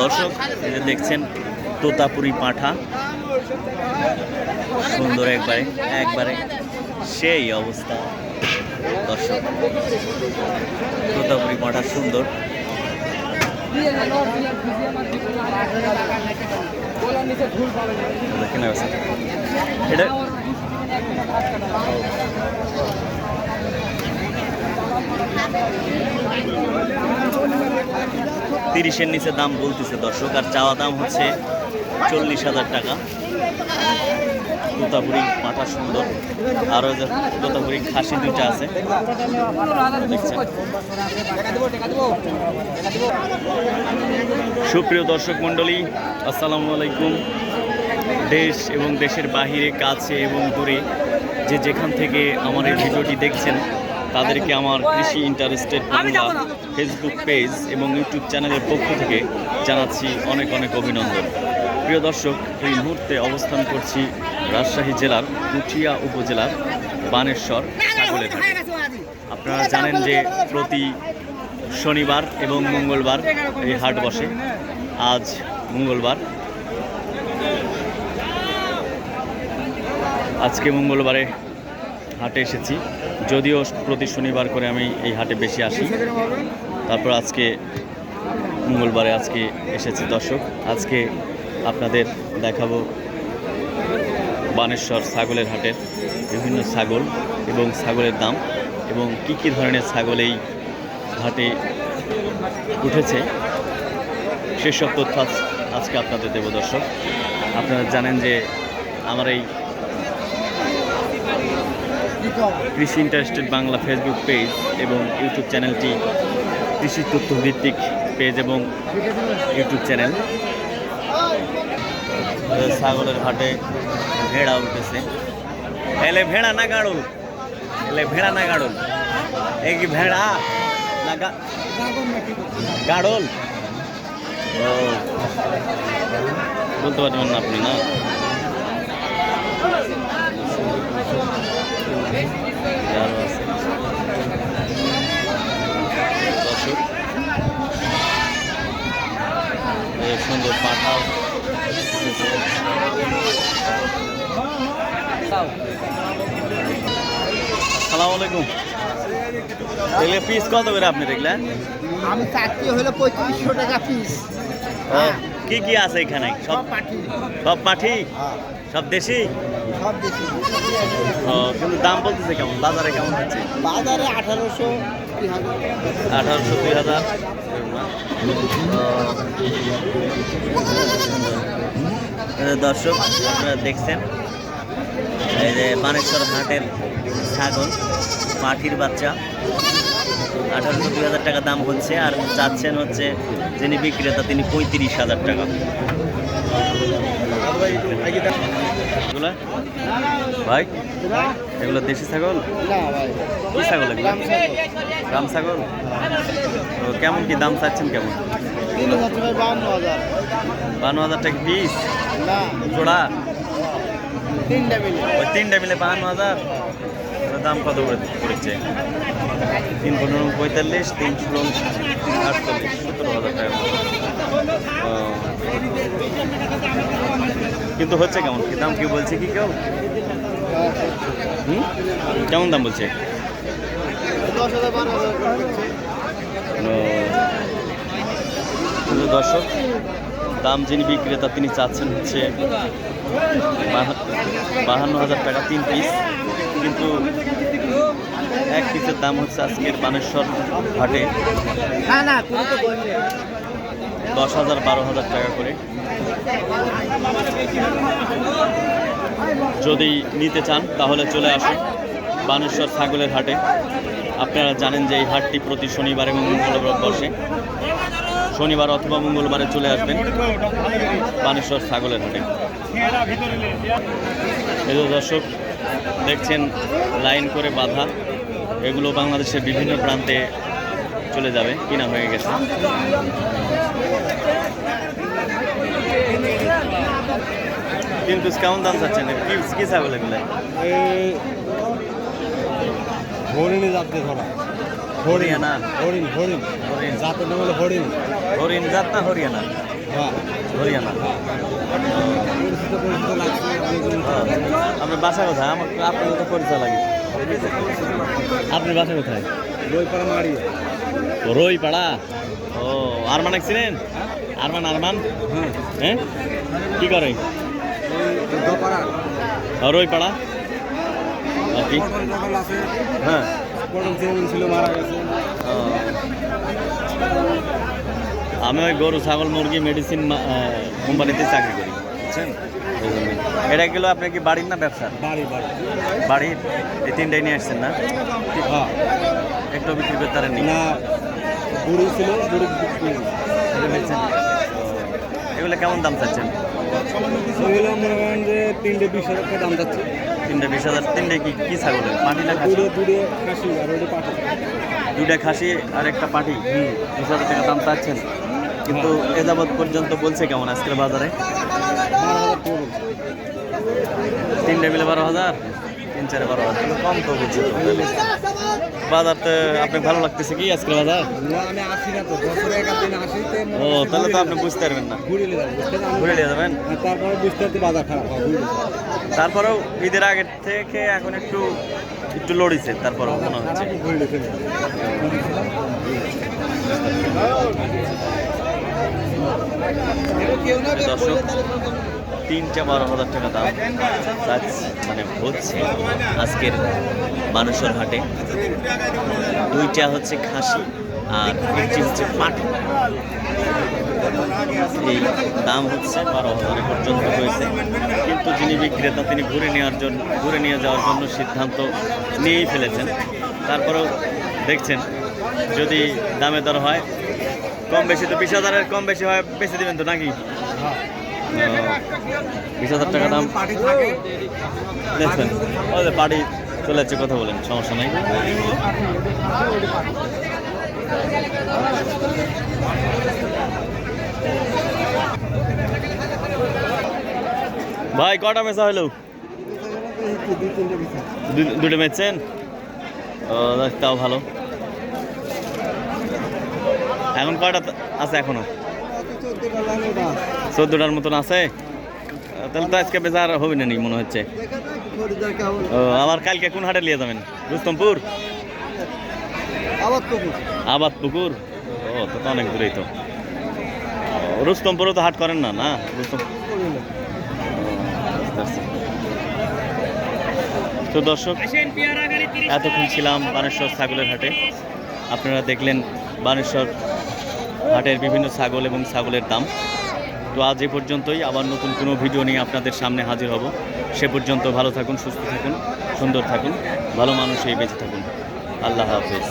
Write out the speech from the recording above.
দর্শক যে দেখছেন, তোতাপুরি পাঠা। সুন্দর একবারে একবারে সেই অবস্থা। দর্শক, তোতাপুরি পাঁঠা সুন্দর। এটা তিরিশের নিচে দাম বলতেছে দর্শক, আর চাওয়া দাম হচ্ছে চল্লিশ হাজার টাকা। তোতাপুরি মাথা সুন্দর। আর ওই যে তোতাপুরি খাসি দুইটা আছে। সুপ্রিয় দর্শক মণ্ডলী, আসসালামু আলাইকুম। দেশ এবং দেশের বাহিরে, কাছে এবং দূরে যে যেখান থেকে আমার এই ভিডিওটি দেখছেন তাদেরকে আমার Krishi interested Bangla Facebook page এবং ইউটিউব চ্যানেলের পক্ষ থেকে জানাচ্ছি অনেক অনেক অভিনন্দন। প্রিয় দর্শক এই মুহূর্তে অবস্থান করছি রাজশাহী জেলার উঠিয়া উপজেলার বানেশ্বর হাটে আপনারা জানেন যে প্রতি শনিবার এবং মঙ্গলবার এই হাট বসে। আজ মঙ্গলবার। আজকে মঙ্গলবারে হাটে এসেছি। যদিও প্রতি শনিবার করে আমি এই হাটে বেশি আসি। তারপর আজকে মঙ্গলবারে আজকে এসেছি দর্শক। আজকে আপনাদের দেখাবো বানেশ্বর ছাগলের হাটের বিভিন্ন ছাগল এবং ছাগলের দাম এবং কি কি ধরনের ছাগল এই হাটে উঠেছে। সেসব তথ্য আজকে আপনাদের দেব দর্শক। আপনারা জানেন যে আমার এই Krishi interested Bangla Facebook page এবং ইউটিউব চ্যানেলটি কৃষি তথ্যভিত্তিক পেজ এবং ইউটিউব চ্যানেল। ছাগলের হাটে ভেড়া উঠেছে। এলে ভেড়া না গাড়ল? এলে ভেড়া না গাড়ল? এই কি ভেড়া না গাড়ল? বলতে পারবেন না আপনি, না আরও আছে দর্শক এই সুন্দর পাঠাও আসসালামু আলাইকুম। এগুলো পিস কত করে আপনি দেখলেন? আমি চারটি হলো পঁয়ত্রিশশো টাকা পিস ও, কি কি আছে এখানে? সব পাঠি। সব পাঠি? হ্যাঁ, সব দেশি? সব বেশি ও, কিন্তু দাম বলতেছে কেমন? বাজারে কেমন হচ্ছে? বাজারে আঠারোশো আঠারোশো দুই হাজার। দর্শক আপনারা দেখছেন। এই যে বানেশ্বর হাটের ছাগল পাখির বাচ্চা। আঠারোশো দুই হাজার টাকা দাম হচ্ছে আর চাচ্ছেন হচ্ছে যিনি বিক্রেতা তিনি পঁয়ত্রিশ হাজার টাকা। এগুলা? ভাই এগুলো দেশি ছাগল? কি ছাগল এগুলো? গ্রাম ছাগল। রাম ছাগল তো কেমন কি দাম চাচ্ছেন কেমন? বান্ন হাজার টাকা পিস জোড়া? তিনটা মিলে। তিনটা মিলে বাহান্ন হাজার? দাম কত করে পড়েছে? তিন পনেরো পঁয়তাল্লিশ তিন ষোলো আটচল্লিশ সতেরো হাজার টাকা কিন্তু হচ্ছে কেমন? কি দাম কি বলছে কি কেউ? হুম? কেমন দাম বলছে? দর্শক দাম যিনি বিক্রেতা তিনি চাচ্ছেন হচ্ছে বাহান্ন হাজার টাকা তিন পিস কিন্তু এক পিসের দাম হচ্ছে আজকের বানেশ্বর বলছে দশ হাজার, বারো হাজার টাকা করে। যদি নিতে চান, তাহলে চলে আসুন বানেশ্বর ছাগলের হাটে। আপনারা জানেন যে এই হাটটি প্রতি শনিবার এবং মঙ্গলবার বসে। শনিবার অথবা মঙ্গলবারে চলে আসবেন বানেশ্বর ছাগলের হাটে। এই দর্শক, দেখছেন, লাইন করে বাঁধা, এগুলো বাংলাদেশের বিভিন্ন প্রান্তে চলে যাবে, কিনা হয়ে গেছে। কিন্তু কেমন দাম চাচ্ছেন? কি কি ছাগল এগুলো? ধরা হরিয়ানা। হরিণ হরিণ। হরিণ। জাতের নাম হলো হরিণ। হরিণ জাত না হরিয়ানা? হ্যাঁ। হরিয়ানা। লাগছে অনেকগুলো আপনার বাসা কোথায়? আমার আপনার তো পরিচয় লাগে। আপনার বাসা কোথায়? বই পড়া মারি রই পাড়া ও আরমান চিনেন? আরমান আরমান? হ্যাঁ। হ্যাঁ? কি করে? ওই দপাড়া। রই পাড়া আর কি পটল টটল আছে হ্যাঁ। ছিল মারা গেছে। আমি ওই গরু ছাগল মুরগি মেডিসিন কোম্পানিতে চাকরি করি। বুঝছেন। এটা গেলো আপনার কি বাড়ির না ব্যবসা? বাড়ি বাড়ি। বাড়ির? এই তিনটাই নিয়ে আসছেন না? হ্যাঁ। একটু বিক্রি করতে পারেননি না বুড়ি ছিল? ও। এগুলো কেমন দাম চাচ্ছেন? ওইগুলো মনে করেন যে তিনটে বিশ হাজার টাকা দাম যাচ্ছে তিনটে বিশ হাজার তিনটে কি কি ছাগলের পাটি না খাসি দুটো খাসি আর একটা পাটি? বিশ হাজার টাকা দাম চাচ্ছেন। কিন্তু এ যাবৎ পর্যন্ত বলছে কেমন আজকের বাজারে? তিনটে মিলে বারো হাজার? তিন চারে বারো তাহলে কম তো বলছে তো বাজার তো আপনার ভালো লাগতেছে কি আজকের বাজার ও, তাহলে তো আপনি বুঝতে পারবেন না? ঘুরে নিয়ে যাবেন তারপরে বুঝতে পারতে বাজার খারাপ তারপরেও ঈদের আগের থেকে এখন একটু একটু লড়িছে, তারপরেও মনে হচ্ছে। দর্শক তিনটা বারো হাজার টাকা দাম মানে হচ্ছে আজকের মানুষের হাটে। দুইটা হচ্ছে খাসি আর একটি হচ্ছে পাটি এই দাম হচ্ছে বারো হাজার পর্যন্ত হয়েছে। কিন্তু যিনি বিক্রেতা, তিনি ঘুরে নেওয়ার জন্য, ঘুরে নিয়ে যাওয়ার জন্য সিদ্ধান্ত নিয়েই ফেলেছেন। তারপরেও দেখছেন, যদি দামে দর হয়, কম বেশি তো বিশ হাজারের কম বেশি হয়, বেশি দেবেন তো নাকি? বিশ হাজার টাকা দাম। ওই যে পার্টি চলে যাচ্ছে, কথা বলেন, সমস্যা নেই। ভাই, কটা মেসা হলো? দুটো মেচছেন? ও, তাও ভালো। এখন কয়টা ত- আছে এখনও? চোদ্দোটার মতন আছে? তাহলে তো আজকে বেচার হবে না মনে হচ্ছে। ও, আবার কালকে কোন হাটে নিয়ে যাবেন? রুস্তমপুর? আবাদ পুকুর ও, তো অনেক দূরেই তো। রুস্তমপুরও তো হাট করেন না না? বুঝতে পারছি। তো দর্শক, এতক্ষণ ছিলাম বানেশ্বর ছাগলের হাটে। আপনারা দেখলেন বানেশ্বর হাটের বিভিন্ন ছাগল এবং ছাগলের দাম। তো আজ এ পর্যন্তই, আবার নতুন কোনো ভিডিও নিয়ে আপনাদের সামনে হাজির হব। সে পর্যন্ত ভালো থাকুন, সুস্থ থাকুন, সুন্দর থাকুন, ভালো মানুষ এই বেঁচে থাকুন। আল্লাহ হাফেজ।